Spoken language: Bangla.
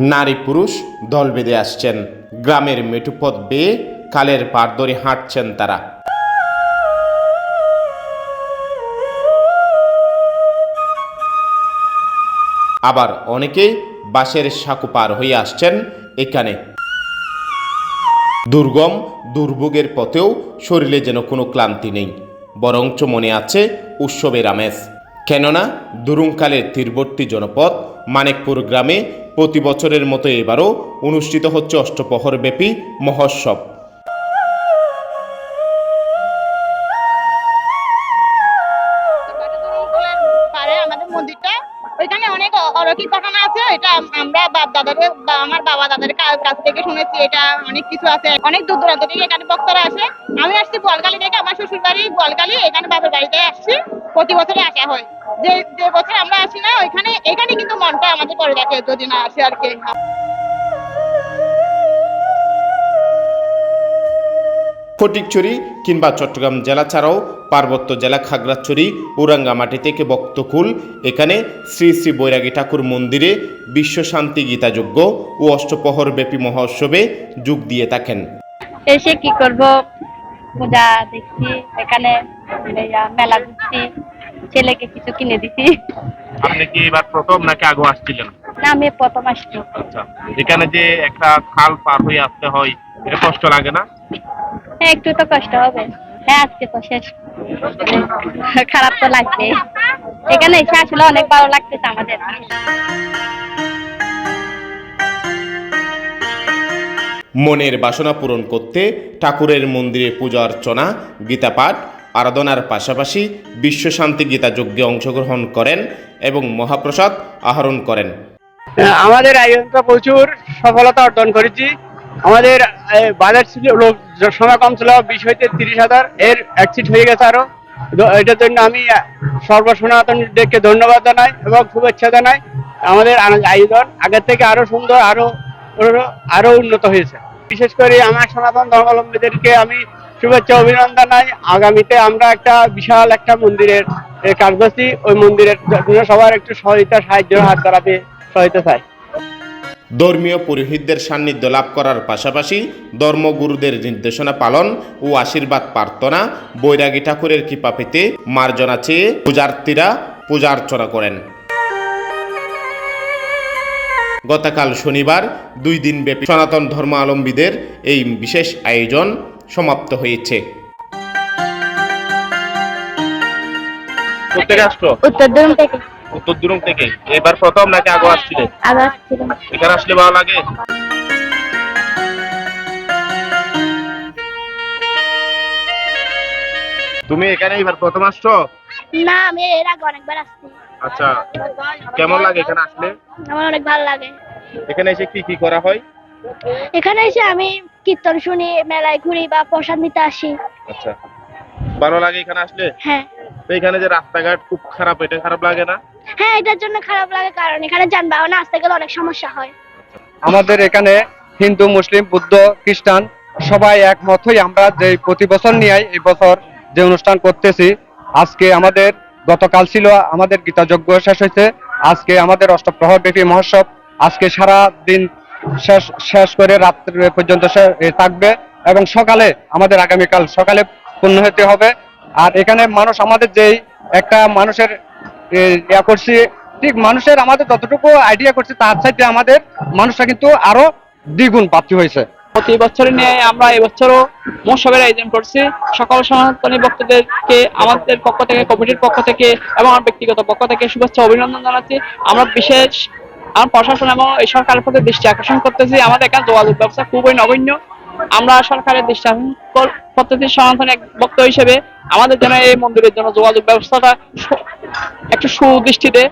নারী পুরুষ দল বেঁধে আসছেন। গ্রামের মেঠুপথ বেয়ে কালের পার ধরে হাঁটছেন তারা। আবার অনেকেই বাঁশের সাঁকু পার হয়ে আসছেন এখানে। দুর্গম, দুর্ভোগের পথেও শরীরে যেন কোনো ক্লান্তি নেই, বরঞ্চ মনে আছে উৎসবের আমেজ। কেননা দুরুংকালের তীরবর্তী জনপদ মানিকপুর গ্রামে প্রতি বছরের মতো এবারও অনুষ্ঠিত হচ্ছে অষ্টপ্রহরব্যাপী মহোৎসব। মন্দিরটা, ওইখানে অনেক আছে, এটা আমরা বাপ দাদাদের, বা আমার বাবা দাদাদের কাছ থেকে শুনেছি, এটা অনেক কিছু আছে, অনেক দূর দূরান্ত এখানে আমি আসছি বোয়ালকালি থেকে, আমার শ্বশুর বাড়ি বোয়ালকালি এখানে বাপের বাড়িতে আসছি, প্রতি বছরে আসা হয়। যে যে বছর আমরা আসি না ওইখানে এখানে কিন্তু মনটা আমাদের পরে রাখে যদি না আসে আর কি। ফটিকছড়ি কিংবা চট্টগ্রাম জেলা ছাড়াও পার্বত্য জেলা খাগড়াছড়ি ও রাঙ্গামাটি থেকে বক্তকুল এখানে শ্রী শ্রী বৈরাগী ঠাকুর মন্দিরে বিশ্ব শান্তি গীতাযজ্ঞ ও অষ্টপহর ব্যাপী মহোৎসবে যোগ দিয়ে থাকেন। এসে কি করব? পূজা দেখছি এখানে মেলা ঘুরছি। ছেলেকে কিছু কিনে দিছি। আপনি কি এবার প্রথম নাকি আগে আসছিলেন? না আমি প্রথম আসছি। আচ্ছা এখানে যে একটা খাল পার হয়ে আসতে হয় এটা কষ্ট লাগে না? হ্যাঁ একটু তো কষ্ট হবে। হ্যাঁ আজকে তো শেষ। খারাপ তো লাগছে এখানে এসে আসলে অনেক ভালো লাগতেছে আমাদের। মনের বাসনা পূরণ করতে ঠাকুরের মন্দিরে পূজা অর্চনা গীতাপাঠ আরাধনার পাশাপাশি বিশ্ব শান্তি গীতা যজ্ঞে অংশগ্রহণ করেন এবং মহাপ্রসাদ আহরণ করেন। আমাদের আয়োজনটা প্রচুর সফলতা অর্জন করেছি। আমাদের বাজার ছিল, লোক সময় কম ছিল, বিশ হইতে তিরিশ হাজার। এর অ্যাক্সিড হয়ে গেছে আরও। এটার জন্য আমি সর্বসনাতনীদেরকে ধন্যবাদ জানাই এবং শুভেচ্ছা জানাই। আমাদের আয়োজন আগের থেকে আরও সুন্দর, আরো- আরও উন্নত হয়েছে। বিশেষ করে আমার সনাতন ধর্মাবলম্বীদেরকে আমি শুভেচ্ছা অভিনন্দন জানাই আগামীতে আমরা একটা বিশাল একটা মন্দিরের কাজ করছি ওই মন্দিরের জন্য সবার একটু সহযোগিতা, সাহায্য, হাত বাড়াতে সহায়তা চাই। ধর্মীয় পুরোহিতদের সান্নিধ্য লাভ করার পাশাপাশি ধর্মগুরুদের নির্দেশনা পালন ও আশীর্বাদ প্রার্থনা বৈরাগী ঠাকুরের কৃপা পেতে মার্জনা চেয়ে পূজার্থীরা পূজা অর্চনা করেন। গতকাল শনিবার দুই দিন ব্যাপী সনাতন ধর্মাবলম্বীদের এই বিশেষ আয়োজন সমাপ্ত হয়েছে। কোথেকে উত্তর দিন থেকে। উত্তর দুরুং থেকে। এবার প্রথম নাকি আগে আসছিলে? আসছিলাম। এখানে আসলে ভালো লাগে? তুমি এখানে এবার প্রথম আসছো? না আমি এর আগে অনেকবার আসছি। আচ্ছা কেমন লাগে এখানে আসলে? আমার অনেক ভালো লাগে। এখানে এসে কি কি করা হয়? এখানে এসে আমি কীর্তন শুনি মেলায় ঘুরি বা প্রসাদ নিতে আসি। আচ্ছা। ভালো লাগে এখানে আসলে? হ্যাঁ। তো এখানে যে রাস্তাঘাট খুব খারাপ এটা খারাপ লাগে না? হ্যাঁ এটার জন্য খারাপ লাগে কারণ এখানে যানবাহন আসতে গেলে অনেক সমস্যা হয়। আমাদের এখানে হিন্দু মুসলিম বুদ্ধ খ্রিস্টান সবাই একমত হই আমরা যে প্রতি বছর নিয়ে এই বছর যে অনুষ্ঠান করতেছি আজকে আমাদের গতকাল ছিল আমাদের গীতাযজ্ঞ শেষ হয়েছে আজকে আমাদের অষ্টপ্রহর ব্যাপী মহোৎসব আজকে সারা দিন শেষ শেষ করে রাত্রে পর্যন্ত থাকবে এবং সকালে, আমাদের আগামীকাল সকালে পূর্ণ হতে হবে। আর এখানে মানুষ আমাদের যেই একটা মানুষের ইয়া করছি, ঠিক মানুষের আমাদের যতটুকু আইডিয়া করছে, তার চাইতে আমাদের মানুষরা কিন্তু আরও দ্বিগুণ প্রাপ্তি হয়েছে। প্রতি বছর নিয়ে আমরা এবছরও মহোৎসবের আয়োজন করছি। সকল সনাতনী ভক্তদেরকে, আমাদের পক্ষ থেকে, কমিটির পক্ষ থেকে এবং আমার ব্যক্তিগত পক্ষ থেকে শুভেচ্ছা, অভিনন্দন জানাচ্ছি। আমরা বিশেষ আমার প্রশাসন এবং এই সরকারের প্রতি দৃষ্টি আকর্ষণ করতেছি। আমাদের এখানে যোগাযোগ ব্যবস্থা খুবই নগণ্য। আমরা সরকারের দৃষ্টি আকর্ষণ কর- করতেছি সনাতন এক বক্ত হিসেবে। আমাদের জন্য এই মন্দিরের জন্য যোগাযোগ ব্যবস্থাটা একটু সুদৃষ্টিতে